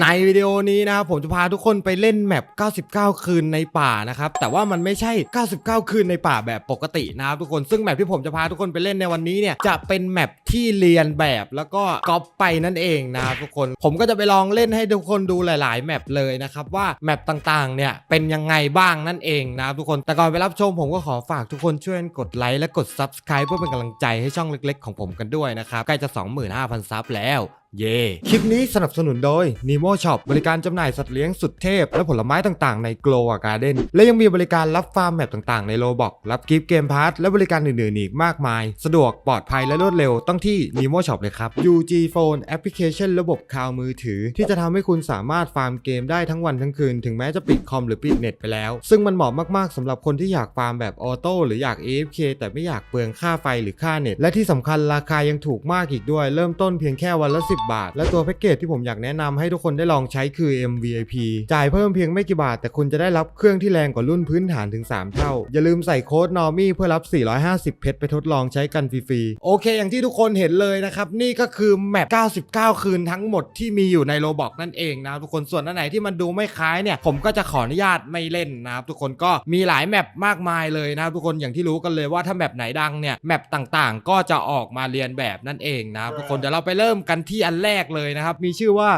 ในวิดีโอนี้นะครับผมจะพาทุกคนไปเล่นแมป 99 คืนในป่านะครับ แต่ว่ามันไม่ใช่ 99 คืนในป่าแบบปกตินะครับทุกคนซึ่งแมปที่ผมจะพาทุกคนไปเล่นในวันนี้เนี่ยจะเป็นแมปที่เรียนแบบแล้วก็ก๊อปไปนั่นเองนะครับทุกคนผมก็จะไปลองเล่นให้ทุกคนดูหลาย ๆ แมปเลยนะครับว่าแมปต่างๆ เนี่ยเป็นยังไงบ้างนั่นเองนะครับทุกคนแต่ก่อนไปรับชมผมก็ขอฝากทุกคนช่วยกดไลค์และกด Subscribe เพื่อเป็นกำลังใจให้ช่องเล็ก ๆ ของผมกันด้วยนะครับใกล้จะ 25,000 ซับแล้ว เย่คลิปนี้สนับสนุนโดย Nemo Shop บริการจำหน่ายสัตว์เลี้ยงสุดเทพ และผลไม้ต่างๆใน Glow Garden และยังมีบริการรับฟาร์มแมปต่างๆใน Roblox รับกิฟต์เกมพาร์ทและบริการอื่นๆอีกมากมาย สะดวกปลอดภัยและรวดเร็วต้องที่ Nemo Shop เลยครับ UG Phone แอปพลิเคชันระบบคลาวมือถือ ที่จะทำให้คุณสามารถฟาร์มเกมได้ทั้งวันทั้งคืน ถึงแม้จะปิดคอมหรือปิดเน็ตไปแล้ว ซึ่งมันเหมาะมากๆสำหรับคนที่อยากฟาร์มแบบออโต้หรืออยาก AFK แต่ไม่อยากเปลืองค่าไฟหรือค่าเน็ตและที่สำคัญราคายังถูกมากอีกด้วย เริ่มต้นเพียงแค่วันละ10บาท และตัวแพ็กเกจที่ผมอยากแนะนำให้ทุกคนได้ลองใช้คือ MVIP จ่ายเพิ่มเพียงไม่กี่บาท แต่คุณจะได้รับเครื่องที่แรงกว่ารุ่นพื้นฐานถึง 3 เท่า อย่าลืมใส่โค้ด NORMY เพื่อรับ 450 เพชรไปทดลองใช้กันฟรีๆ โอเค อย่างที่ทุกคนเห็นเลยนะครับ นี่ก็คือแมป 99 คืนทั้งหมดที่มีอยู่ในโรบอกนั่นเองนะทุกคนส่วนอันไหนที่มันดูไม่คล้ายเนี่ย ผมก็จะขออนุญาตไม่เล่นนะครับทุกคนก็มีหลายแมปมากมายเลยนะครับทุกคนอย่างที่รู้กันเลยว่าถ้าแมปไหนดังเนี่ยแมปต่างๆ ก็จะออกมาเรียนแบบนั่นเองนะครับทุกคนเดี๋ยวเราไปเริ่มกันที่อันแรกเลยนะครับ มีชื่อว่า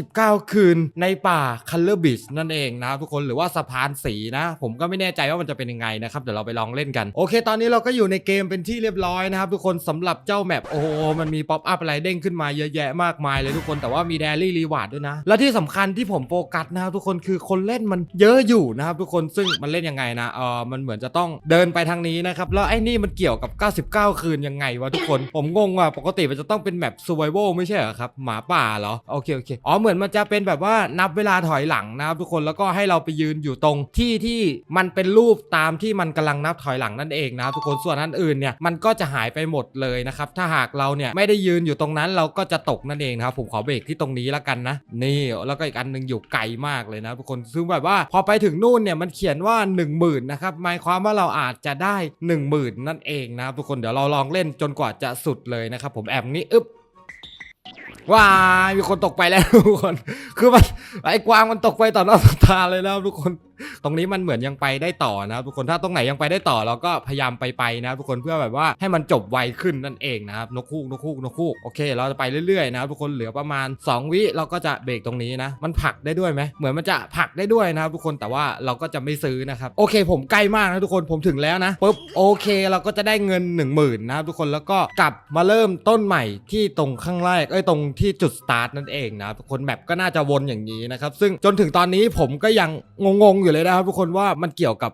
99 คืนในป่า Color Beach นั่นเองนะครับทุกคนหรือว่าสะพานสีนะ ผมก็ไม่แน่ใจว่ามันจะเป็นยังไงนะครับเดี๋ยวเราไปลองเล่นกัน โอเค ตอนนี้เราก็อยู่ในเกมเป็นที่เรียบร้อยนะครับทุกคนสำหรับเจ้าแมปโอ้โหมันมีป๊อปอัพอะไรเด้งขึ้นมาเยอะแยะมากมายเลยทุกคนแต่ว่ามี Daily Reward ด้วยนะ และที่สำคัญที่ผมโฟกัสนะครับทุกคนคือคนเล่นมันเยอะอยู่นะครับทุกคนซึ่งมันเล่นยังไงนะเออมันเหมือนจะต้องเดินไปทางนี้นะครับแล้วไอ้นี่มันเกี่ยวกับ 99 คืนยังไงวะทุกคน ผมงงว่ะปกติมันจะต้องเป็นแมป survival ไม่ใช่เหรอครับหมาป่าเหรอโอเคโอเคอ๋อเหมือนมันจะเป็นแบบว่านับเวลาถอยหลังนะครับทุกคนแล้วก็ให้เราไปยืนอยู่ตรงที่ที่มันเป็นรูปตามที่มันกำลังนับถอยหลังนั่นเองนะครับทุกคนส่วนอันอื่นเนี่ยมันก็จะหายไปหมดเลยนะครับถ้าหากเราเนี่ยไม่ได้ยืนอยู่ตรงนั้นเราก็จะตกนั่นเองนะครับผมขอเบรกที่ตรงนี้แล้วกันนะนี่แล้วก็อีกอันหนึ่งอยู่ไกลมากเลยนะทุกคนซึ่งแบบว่าพอไปถึงนู่นเนี่ยมันเขียนว่า 1 0,000นะครับหมายความว่าเราอาจจะได้ 1 0,000 นั่นเองนะครับทุกคนเดี๋ยวเราลองเล่นจนกว่าจะสุดเลยนะครับผมแอบนี้อึ๊บ ว้ายมีคนตกไปแล้วทุกคน คือมันไอ้กวางมันตกไปต่อหน้าต่อตาเลยนะครับทุกคน ตรงนี้มันเหมือนยังไปได้ต่อนะครับทุกคนถ้าตรงไหนยังไปได้ต่อเราก็พยายามไปไปนะทุกคนเพื่อแบบว่าให้มันจบไวขึ้นนั่นเองนะครับนกคูกนกคูกนกคูกโอเค เราจะไปเรื่อยๆนะครับทุกคนเหลือประมาณ 2 วิเราก็จะเบรกตรงนี้นะ มันผลักได้ด้วยไหมเหมือนมันจะผลักได้ด้วยนะครับทุกคนแต่ว่าเราก็จะไม่ซื้อนะครับโอเค ผมใกล้มากนะทุกคนผมถึงแล้วนะปุ๊บโอเค เราก็จะได้เงิน 1 0,000นะครับทุกคนแล้วก็กลับมาเริ่มต้นใหม่ที่ตรงข้างแรกเอ้ยตรงที่จุดสตาร์ทนั่นเองนะทุกคนแมปก็น่าจะวนอย่างนี้นะครับซึ่งจนถึงตอนนี้ผมก็ยังงงๆอยู่เลยนะครับทุกคนว่ามันเกี่ยวกับ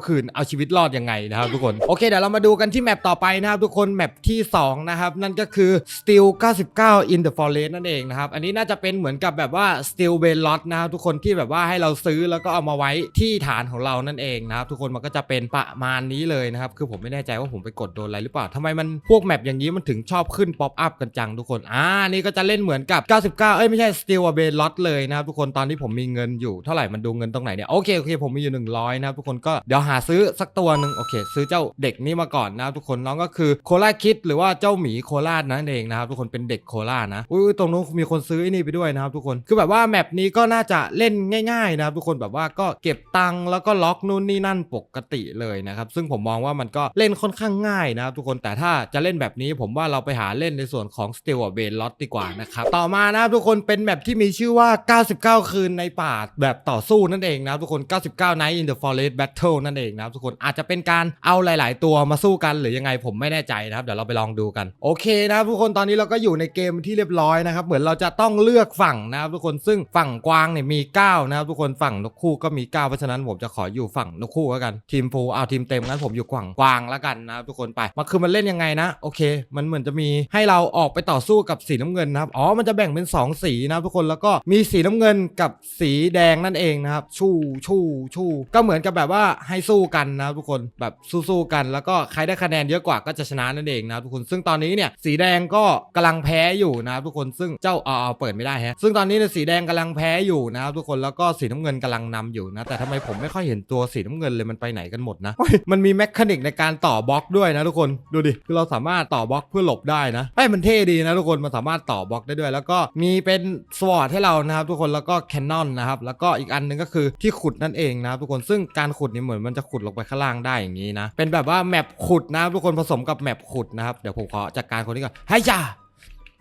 99 คืนเอาชีวิตรอดยังไงนะครับทุกคนโอเคเดี๋ยวเรามาดูกันที่แมปต่อไปนะครับทุกคนแมปที่ 2 นะครับ นั่นก็คือ Steel 99 in the Forest นั่นเองนะครับ อันนี้น่าจะเป็นเหมือนกับแบบว่า Steel b a l o t นะครับทุกคนที่แบบว่าให้เราซื้อแล้วก็เอามาไว้ที่ฐานของเรานั่นเองนะครับทุกคนมันก็จะเป็นประมาณนี้เลยนะครับคือผมไม่แน่ใจว่าผมไปกดโดนอะไรหรือเปล่าทำไมมันพวกแมปอย่างนี้มันถึงชอบขึ้นป๊อปอัพกันจังทุกคนอ่านี่ก็จะเล่นเหมือนกับ 99 เอ้ยไม่ใช่ Steel b a l o t เลยนะครับทุกคนตอนที่ผมมีเงินอยู่เท่าไหร่มันดูเงินตรงไหนเนี่ยโอเคโอเค ผมมีอยู่ 100 นะครับทุกคนก็เดี๋ยวหาซื้อสักตัวหนึ่งโอเค ซื้อเจ้าเด็กนี่มาก่อนนะครับทุกคนน้องก็คือโคลาคิดหรือว่าเจ้าหมีโคราชนั่นเองนะครับทุกคนเป็นเด็กโคราชนะอุ้ยตรงนู้นมีคนซื้อไอ้นี่ไปด้วยนะครับทุกคนคือแบบว่าแมปนี้ก็น่าจะเล่นง่ายๆนะครับทุกคนแบบว่าก็เก็บตังค์แล้วก็ล็อกนู่นนี่นั่นปกติเลยนะครับซึ่งผมมองว่ามันก็เล่นค่อนข้างง่ายนะครับทุกคนแต่ถ้าจะเล่นแบบนี้ผมว่าเราไปหาเล่นในส่วนของ Steel b a l o t ดีกว่านะครับต่อมานะครับทุกคนเป็นแมปที่มีชื่อว่า 99 คืนในป่าแบบต่อสู้นั่นเองนะครับทุกคนน 99 Night in the Forest Battle นั่นเองนะครับทุกคนอาจจะเป็นการเอาหลาย ๆ ตัวมาสู้กันหรือยังไงผมไม่แน่ใจนะครับเดี๋ยวเราไปลองดูกันโอเคนะครับทุกคนตอนนี้เราก็อยู่ในเกมที่เรียบร้อยนะครับเหมือนเราจะต้องเลือกฝั่งนะครับทุกคนซึ่งฝั่งกวางเนี่ยมี 9 นะครับทุกคนฝั่งนกคู่ก็มี 9 เพราะฉะนั้นผมจะขออยู่ฝั่งนกคู่แล้วกันทีมฟูเอาทีมเต็มงั้นผมอยู่ฝั่งกวางแล้วกันนะครับทุกคนไปมาคือมันเล่นยังไงนะโอเค มันเหมือนจะมีให้เราออกไปต่อสู้กับสีน้ำเงินนะครับอ๋อมันจะแบ่งเป็น 2 สีนะครับทุกคนแล้วก็มีสีน้ำเงินกับสีแดงนั่นเองนะครับชูชู่ชู่ก็เหมือนกับแบบว่าให้สู้กันนะทุกคนแบบสู้ๆกันแล้วก็ใครได้คะแนนเยอะกว่าก็จะชนะนั่นเองนะทุกคนซึ่งตอนนี้เนี่ยสีแดงก็กำลังแพ้อยู่นะทุกคนซึ่งเจ้าเอาเอาเปิดไม่ได้ฮะซึ่งตอนนี้เนี่ยสีแดงกำลังแพ้อยู่นะทุกคนแล้วก็สีน้ำเงินกำลังนำอยู่นะแต่ทำไมผมไม่ค่อยเห็นตัวสีน้ำเงินเลยมันไปไหนกันหมดนะมันมีแมคานิกในการต่อบล็อกด้วยนะทุกคนดูดิคือเราสามารถต่อบล็อกเพื่อหลบได้นะไอ้มันเท่ดีนะทุกคนมันสามารถต่อบล็อกได้ด้วย แล้วก็มีเป็นสวอตให้เรานะครับทุกคนแล้วก็แคนนอนนะครับแล้วก็อีกอันนึงก็คือที่ขุดนั่นเองนะครับทุกคนซึ่งการขุดนี่เหมือนมันจะขุดลงไปข้างล่างได้อย่างนี้นะ เป็นแบบว่าแมปขุดนะทุกคนผสมกับแมปขุดนะครับเดี๋ยวผมขอจัดการคนนี้ก่อนให้จ้า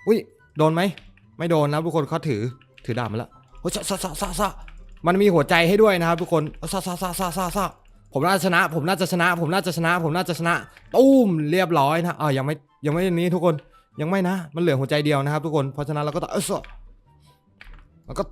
อุ้ยโดนไหมไม่โดนนะทุกคนเขาถือถือดาบมาแล้วโอ้ยซะซะซะซะมันมีหัวใจให้ด้วยนะครับทุกคนซะซะซะซะซะซะผมน่าจะชนะ ผมน่าจะชนะ ผมน่าจะชนะ ผมน่าจะชนะตุ้มเรียบร้อยนะอ่ายังไม่ยังไม่อันนี้ทุกคนยังไม่นะ มันเหลือหัวใจเดียวนะครับ ทุกคนเพราะฉะนั้นเราก็ต้องเออซะแล้วก็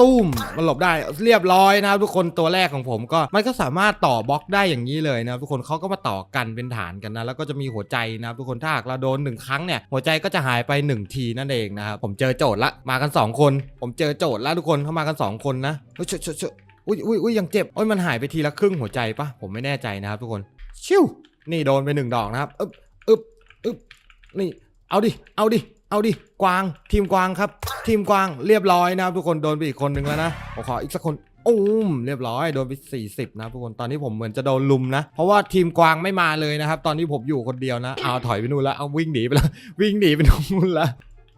ตุ้มมันหลบได้เรียบร้อยนะครับทุกคนตัวแรกของผมก็มันก็สามารถต่อบล็อกได้อย่างนี้เลยนะครับทุกคนเขาก็มาต่อกันเป็นฐานกันนะแล้วก็จะมีหัวใจนะครับทุกคนถ้าหากเราโดนหนึ่งครั้งเนี่ยหัวใจก็จะหายไปหนึ่งทีนั่นเองนะครับผมเจอโจทย์ละมากันสองคน ผมเจอโจทย์ล้วทุกคนเข้ามากันสองคนนะเฮ้ยเชอะเชอะเชอะอุ้ยอุ้ยอุ้ยยังเจ็บโอ้ยมันหายไปทีละครึ่งหัวใจปะผมไม่แน่ใจนะครับทุกคนชิวนี่โดนไปหนึ่งดอกนะครับอึบอึบอึบนี่เอาดิเอาดิ เอาดิ กวาง ทีมกวางครับ ทีมกวางเรียบร้อยนะครับทุกคนโดนไปอีกคนหนึ่งแล้วนะผมขออีกสักคนอุ้มเรียบร้อยโดนไป 40 นะทุกคนตอนนี้ผมเหมือนจะโดนลุมนะ เพราะว่าทีมกวางไม่มาเลยนะครับ ตอนนี้ผมอยู่คนเดียวนะ เอาถอยไปนู่นแล้วเอาวิ่งหนีไปแล้ววิ่งหนีไปนู่นแล้ว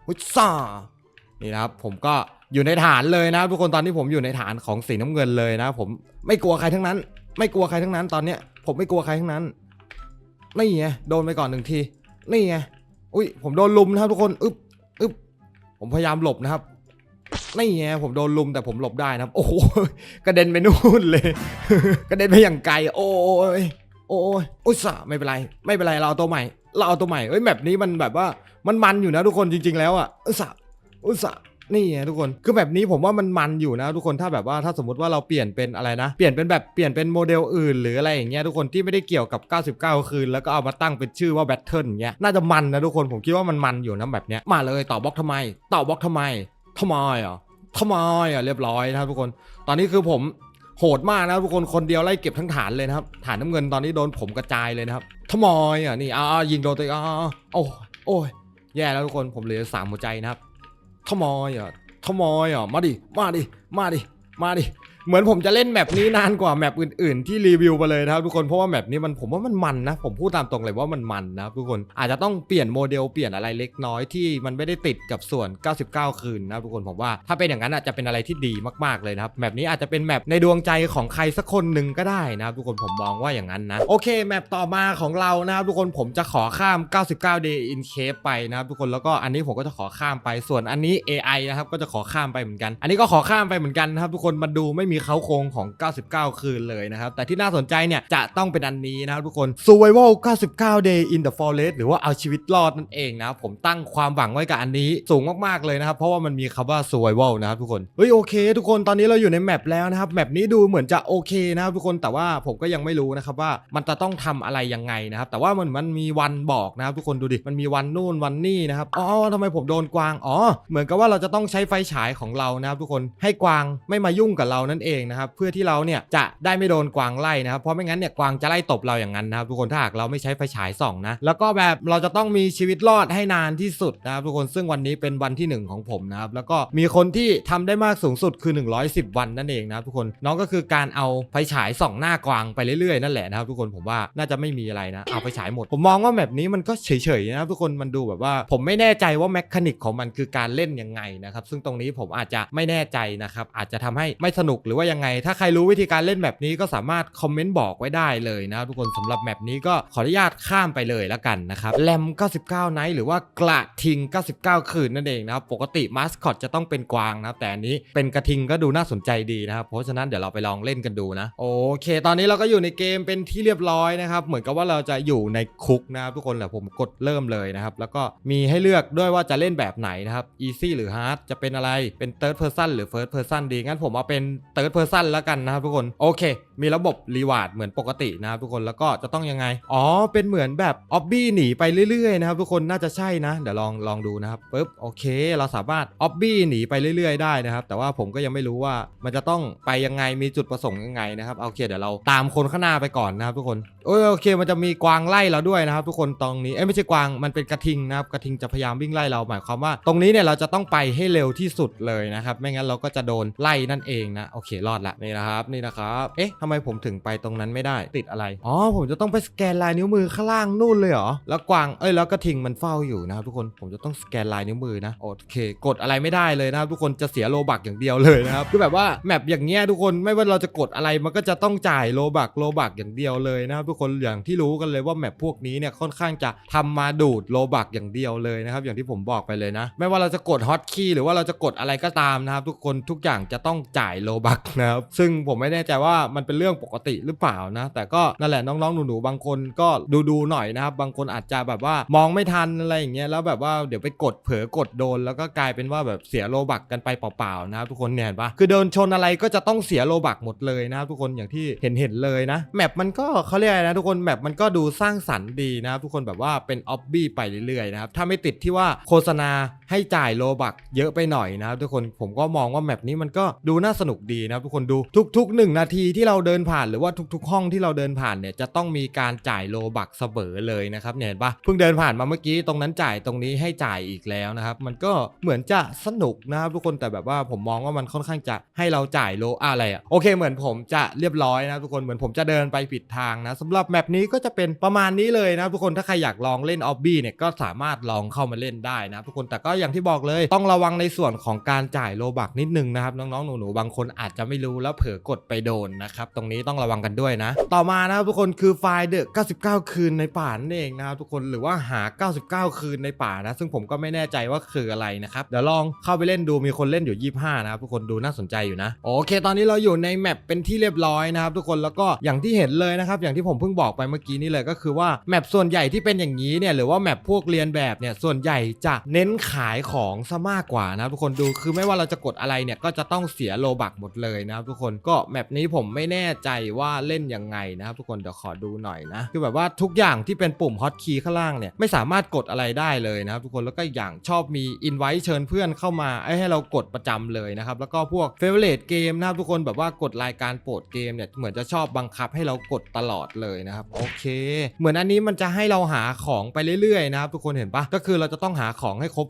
วุ้ยซ่านี่นะครับผมก็อยู่ในฐานเลยนะทุกคนตอนนี้ผมอยู่ในฐานของสีน้ำเงินเลยนะผมไม่กลัวใครทั้งนั้น ไม่กลัวใครทั้งนั้น ตอนเนี้ยผมไม่กลัวใครทั้งนั้นนี่ไงโดนไปก่อนหนึ่งทีนี่ไง อุ้ยผมโดนลุมนะครับทุกคนอึ๊บอึ๊บผมพยายามหลบนะครับนี่ไงผมโดนลุมแต่ผมหลบได้นะครับ โอ้โหกระเด็นไปนู่นเลย กระเด็นไปอย่างไกล โอ้ยโอ้ยอุตส่าห์ไม่เป็นไร ไม่เป็นไรเราเอาตัวใหม่ เราเอาตัวใหม่เอ้ยแบบนี้มันแบบว่ามันมันอยู่นะทุกคนจริง ๆ แล้วอะอุตส่าห์อุตส่าห์ นี่ไงทุกคนคือแบบนี้ผมว่ามันมันอยู่นะทุกคนถ้าแบบว่าถ้าสมมติว่าเราเปลี่ยนเป็นอะไรนะ เปลี่ยนเป็นแบบเปลี่ยนเป็นโมเดลอื่น หรืออะไรอย่างเงี้ยทุกคนที่ไม่ได้เกี่ยวกับ 99 คืน แล้วก็เอามาตั้งเป็นชื่อว่าแบทเทิลเงี้ยน่าจะมันนะทุกคนผมคิดว่ามันมันอยู่นะแบบเนี้ยมาเลยต่อบล็อกทำไมต่อบล็อกทำไมทำไมอะทำไมอะเรียบร้อยนะครับทุกคน ตอนนี้คือผมโหดมากนะทุกคนคนเดียวไล่เก็บทั้งฐานเลยนะครับฐานน้ำเงินตอนนี้โดนผมกระจายเลยนะครับทำไมอะนี่อ้าวยิงโดนตัวเองอ้าโอ้ยโอ้ยแย่แล้วทุกคนผมเหลือสามหัวใจนะครับ ทำไมอะทำไมอะมาดิมาดิมาดิมาดิ เหมือนผมจะเล่นแมปนี้นานกว่าแมปอื่น ๆ ที่รีวิวไปเลยนะครับทุกคนเพราะว่าแมปนี้มันผมว่ามันมันนะ ผมพูดตามตรงเลยว่ามันมันนะครับทุกคนอาจจะต้องเปลี่ยนโมเดลเปลี่ยนอะไรเล็กน้อยที่มันไม่ได้ติดกับส่วน 99 คืนนะครับทุกคนผมว่าถ้าเป็นอย่างนั้นอาจจะเป็นอะไรที่ดีมากๆเลยนะครับแมปนี้อาจจะเป็นแมปในดวงใจของใครสักคนหนึ่งก็ได้นะครับทุกคนผมมองว่าอย่างนั้นนะโอเคแมปต่อมาของเรานะครับทุกคนผมจะขอข้าม 99 day in cave ไปนะครับทุกคนแล้วก็อันนี้ผมก็จะขอข้ามไปส่วนอันนี้ AI นะครับก็จะขอข้ามไปเหมือนกัน อันนี้ก็ขอข้ามไปเหมือนกันนะครับทุกคนมาดูไม่มีเขาโครงของ 99 คืนเลยนะครับ แต่ที่น่าสนใจเนี่ยจะต้องเป็นอันนี้นะครับทุกคน survival 99 day in the forest หรือว่าเอาชีวิตรอดนั่นเองนะผมตั้งความหวังไว้กับอันนี้สูงมากๆเลยนะครับ เพราะว่ามันมีคำว่า survival นะครับทุกคนเฮ้ยโอเค ทุกคนตอนนี้เราอยู่ในแมปแล้วนะครับแมปนี้ดูเหมือนจะโอเคนะครับทุกคนแต่ว่าผมก็ยังไม่รู้นะครับว่ามันจะต้องทำอะไรยังไงนะครับแต่ว่ามันมันมีวันบอกนะครับทุกคนดูดิมันมีวันนู่นวันนี่นะครับอ๋อทำไมผมโดนกวางอ๋อเหมือนกับว่าเราจะต้องใช้ไฟฉายของเรานะครับทุกคนให้กวางไม่มายุ่งกับเรานั่นเองนะครับเพื่อที่เราเนี่ยจะได้ไม่โดนกวางไล่นะครับเพราะไม่งั้นเนี่ยกวางจะไล่ตบเราอย่างนั้นนะครับทุกคนถ้าหากเราไม่ใช้ไฟฉายส่องนะแล้วก็แบบเราจะต้องมีชีวิตรอดให้นานที่สุดนะครับทุกคนซึ่งวันนี้เป็นวันที่หนึ่งของผมนะครับแล้วก็มีคนที่ทำได้มากสูงสุดคือ 110 วันนั่นเองนะครับทุกคนน้องก็คือการเอาไฟฉายส่องหน้ากวางไปเรื่อยๆนั่นแหละนะครับทุกคนผมว่าน่าจะไม่มีอะไรนะเอาไฟฉายหมด ผมมองว่าแบบนี้มันก็เฉยๆนะครับทุกคนมันดูแบบว่า ผมไม่แน่ใจว่าแมคานิกของมันคือการเล่นยังไงนะครับซึ่งตรงนี้ผมอาจจะไม่แน่ใจนะครับอาจจะทำให้ไม่สนุกหรือว่ายังไง ถ้าใครรู้วิธีการเล่นแบบนี้ก็สามารถคอมเมนต์บอกไว้ได้เลยนะทุกคนสำหรับแมปนี้ก็ขออนุญาตข้ามไปเลยแล้วกันนะครับแรม 99 ไนท์หรือว่ากระทิง 99 คืนนั่นเองนะครับปกติมาสคอตจะต้องเป็นกวางนะแต่อันนี้เป็นกระทิงก็ดูน่าสนใจดีนะครับเพราะฉะนั้นเดี๋ยวเราไปลองเล่นกันดูนะโอเค ตอนนี้เราก็อยู่ในเกมเป็นที่เรียบร้อยนะครับเหมือนกับว่าเราจะอยู่ในคุกนะครับทุกคนแหละผมกดเริ่มเลยนะครับแล้วก็มีให้เลือกด้วยว่าจะเล่นแบบไหนนะครับ easy หรือ hard จะเป็นอะไรเป็น third person หรือ first person ดีงั้นผมเอาเป็นเติร์ดเพอร์ซันแล้วกันนะครับทุกคนโอเค มีระบบรีวาร์ดเหมือนปกตินะครับทุกคนแล้วก็จะต้องยังไง อ๋อ เป็นเหมือนแบบออบบี้หนีไปเรื่อยๆนะครับทุกคนน่าจะใช่นะ เดี๋ยวลองลองดูนะครับปุ๊บโอเค เราสามารถออบบี้หนีไปเรื่อยๆได้นะครับ แต่ว่าผมก็ยังไม่รู้ว่ามันจะต้องไปยังไงมีจุดประสงค์ยังไงนะครับโอเคเดี๋ยวเราตามคนข้างหน้าไปก่อนนะครับทุกคนโอ้ยโอเค มันจะมีกวางไล่เราด้วยนะครับ ทุกคนตรงนี้เอ้ไม่ใช่กวางมันเป็นกระทิงนะครับกระทิงจะพยายามวิ่งไล่เราหมายความว่า ตรงนี้เนี่ยเราจะต้องไปให้เร็วที่สุดเลยนะครับ ไม่งั้นเราก็จะโดนไล่นั่นเองนะโอเคเครอดละนี่นะครับนี่นะครับเอ๊ะทำไมผมถึงไปตรงนั้นไม่ได้ติดอะไรอ๋อผมจะต้องไปสแกนลายนิ้วมือข้างล่างนู่นเลยเหรอแล้วกวางเอ้ยแล้วกระทิงมันเฝ้าอยู่นะครับทุกคนผมจะต้องสแกนลายนิ้วมือนะโอเค กดอะไรไม่ได้เลยนะครับทุกคนจะเสียโลบักอย่างเดียวเลยนะครับคือแบบว่าแมปอย่างเงี้ยทุกคนไม่ว่าเราจะกดอะไรมันก็จะต้องจ่ายโลบักโลบักอย่างเดียวเลยนะครับทุกคนอย่างที่รู้กันเลยว่าแมปพวกนี้เนี่ยค่อนข้างจะทำมาดูดโลบักอย่างเดียวเลยนะครับอย่างที่ผมบอกไปเลยนะ ไม่ว่าเราจะกดฮอตคีย์หรือว่าเราจะกดอะไรก็ตามนะครับทุกคนทุกอย่างจะต้องจ่ายโลบักนะครับซึ่งผมไม่แน่ใจว่ามันเป็นเรื่องปกติหรือเปล่านะ แต่ก็นั่นแหละน้องๆหนูๆบางคนก็ดูๆหน่อยนะครับ บางคนอาจจะแบบว่ามองไม่ทันอะไรอย่างเงี้ยแล้วแบบว่าเดี๋ยวไปกดเผลอกดโดน แล้วก็กลายเป็นว่าแบบเสียโลบักกันไปเปล่าๆนะครับทุกคนเนี่ยเห็นปะคือเดินชนอะไรก็จะต้องเสียโลบักหมดเลยนะครับทุกคนอย่างที่เห็นเห็นเลยนะแมปมันก็เขาเรียกอะไรนะทุกคนแมปมันก็ดูสร้างสรรค์ดีนะครับทุกคนแบบว่าเป็นออบบี้ไปเรื่อยๆนะครับถ้าไม่ติดที่ว่าโฆษณาให้จ่ายโลบักเยอะไปหน่อยนะครับทุกคนผมก็มองว่าแมปนี้มันก็ดูน่าสนุกดีนะครับทุกคนดูทุก ๆ 1 นาทีที่เราเดินผ่านหรือว่าทุก ๆ ห้องที่เราเดินผ่านเนี่ยจะต้องมีการจ่ายโลบักเสมอเลยนะครับเนี่ยเห็นปะเพิ่งเดินผ่านมาเมื่อกี้ตรงนั้นจ่ายตรงนี้ให้จ่ายอีกแล้วนะครับมันก็เหมือนจะสนุกนะครับทุกคนแต่แบบว่าผมมองว่ามันค่อนข้างจะให้เราจ่ายโลอะไรอะโอเคเหมือนผมจะเรียบร้อยนะทุกคนเหมือนผมจะเดินไปผิดทางนะสำหรับแมปนี้ก็จะเป็นประมาณนี้เลยนะทุกคนถ้าใครอยากลองเล่นออบบี้เนี่ยก็สามารถลองเข้ามาเล่นได้นะทุกคนแต่ก็อย่างที่บอกเลย ต้องระวังในส่วนของการจ่ายโลบักนิดนึงนะครับน้องๆหนูๆบางคนอาจจะไม่รู้แล้วเผลอกดไปโดนนะครับตรงนี้ต้องระวังกันด้วยนะ ต่อมานะครับทุกคนคือไฟล์เดอะ99 คืนในป่านั่นเองนะครับทุกคนหรือว่าหา 99 คืนในป่านะ ซึ่งผมก็ไม่แน่ใจว่าคืออะไรนะครับเดี๋ยวลองเข้าไปเล่นดูมีคนเล่นอยู่ 25 นะครับทุกคนดูน่าสนใจอยู่นะโอเค ตอนนี้เราอยู่ในแมปเป็นที่เรียบร้อยนะครับทุกคนแล้วก็อย่างที่เห็นเลยนะครับอย่างที่ผมเพิ่งบอกไปเมื่อกี้นี่เลยก็คือว่าแมปส่วนใหญ่ที่เป็นอย่างนี้เนี่ยหรือว่าแมปพวกเรียนแบบเนี่ยส่วนใหญ่จะเน้นขายของซะมากกว่านะครับทุกคนดูคือไม่ว่าเราจะกดอะไรเนี่ยก็จะต้องเสียโลบักหมดเลยนะครับทุกคนก็แมปนี้ผมไม่แน่ใจว่าเล่นยังไงนะครับทุกคนเดี๋ยวขอดูหน่อยนะคือแบบว่าทุกอย่างที่เป็นปุ่มฮอตคีย์ข้างล่างเนี่ยไม่สามารถกดอะไรได้เลยนะครับทุกคนแล้วก็อย่างชอบมีอินไว้เชิญเพื่อนเข้ามาไอ้ให้เรากดประจำเลยนะครับแล้วก็พวกเฟเวอร์เรเกมนะครับทุกคนแบบว่ากดรายการโปรดเกมเนี่ยเหมือนจะชอบบังคับให้เรากดตลอดเลยนะครับโอเค เหมือนอันนี้มันจะให้เราหาของไปเรื่อยๆนะครับทุกคนเห็นปะก็คือเราจะต้องหาของให้ครบ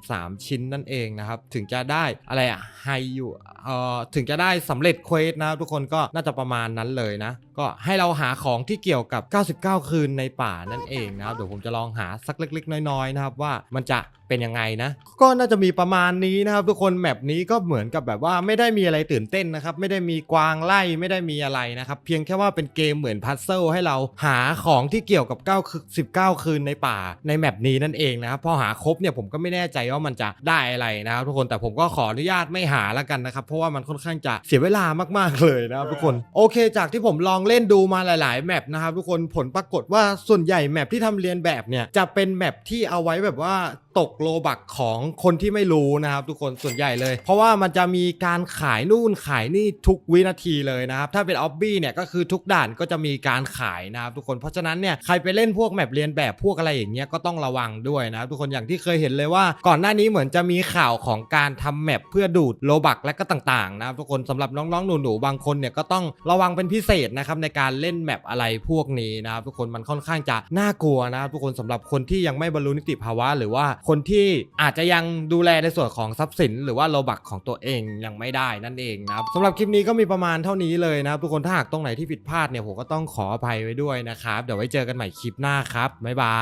43 ชิ้นนั่นเองนะครับถึงจะได้อะไรอะไฮอยู่เอ่อถึงจะได้สำเร็จเควสนะทุกคนก็น่าจะประมาณนั้นเลยนะ ก็ให้เราหาของที่เกี่ยวกับ 99 คืนในป่านั่นเองนะครับเดี๋ยวผมจะลองหาสักเล็ก ๆ น้อยๆนะครับว่ามันจะเป็นยังไงนะ ก็น่าจะมีประมาณนี้นะครับ ทุกคนแมปนี้ก็เหมือนกับแบบว่าไม่ได้มีอะไรตื่นเต้นนะครับ ไม่ได้มีกวางไล่ไม่ได้มีอะไรนะครับ เพียงแค่ว่าเป็นเกมเหมือนพัซเซิลให้เราหาของที่เกี่ยวกับ9คืน19 คืนในป่าในแมปนี้นั่นเองนะครับพอหาครบเนี่ยผมก็ไม่แน่ใจว่ามันจะได้อะไรนะครับทุกคนแต่ผมก็ขออนุญาตไม่หาแล้วกันนะครับ เพราะว่ามันค่อนข้างจะเสียเวลามากๆเลยนะครับทุกคนโอเค จากที่ผมลองเล่นดูมาหลาย ๆ แมปนะครับทุกคนผลปรากฏว่าส่วนใหญ่แมปที่ทำเรียนแบบเนี่ยจะเป็นแมปที่เอาไว้แบบว่าตกโลบักของคนที่ไม่รู้นะครับ ทุกคนส่วนใหญ่เลย เพราะว่ามันจะมีการขายนู่นขายนี่ทุกวินาทีเลยนะครับ ถ้าเป็นออบบี้เนี่ยก็คือทุกด่านก็จะมีการขายนะครับทุกคนเพราะฉะนั้นเนี่ยใครไปเล่นพวกแมปเรียนแบบพวกอะไรอย่างเงี้ยก็ต้องระวังด้วยนะครับทุกคนอย่างที่เคยเห็นเลยว่า ก่อนหน้านี้เหมือนจะมีข่าวของการทำแมปเพื่อดูดโลบักและก็ต่างๆนะครับทุกคนสำหรับน้องๆหนูๆบางคนเนี่ยก็ต้องระวังเป็นพิเศษนะครับในการเล่นแมปอะไรพวกนี้นะครับทุกคนมันค่อนข้างจะน่ากลัวนะครับทุกคนสำหรับคนที่ยังไม่บรรลุนิติภาวะหรือว่าคนที่อาจจะยังดูแลในส่วนของทรัพย์สิน หรือว่าโลบักของตัวเองยังไม่ได้นั่นเองนะครับสำหรับคลิปนี้ก็มีประมาณเท่านี้เลยนะครับทุกคนถ้าหากตรงไหนที่ผิดพลาดเนี่ยผมก็ต้องขออภัยไว้ด้วยนะครับเดี๋ยวไว้เจอกันใหม่คลิปหน้าครับบ๊ายบา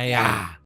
ยอ่า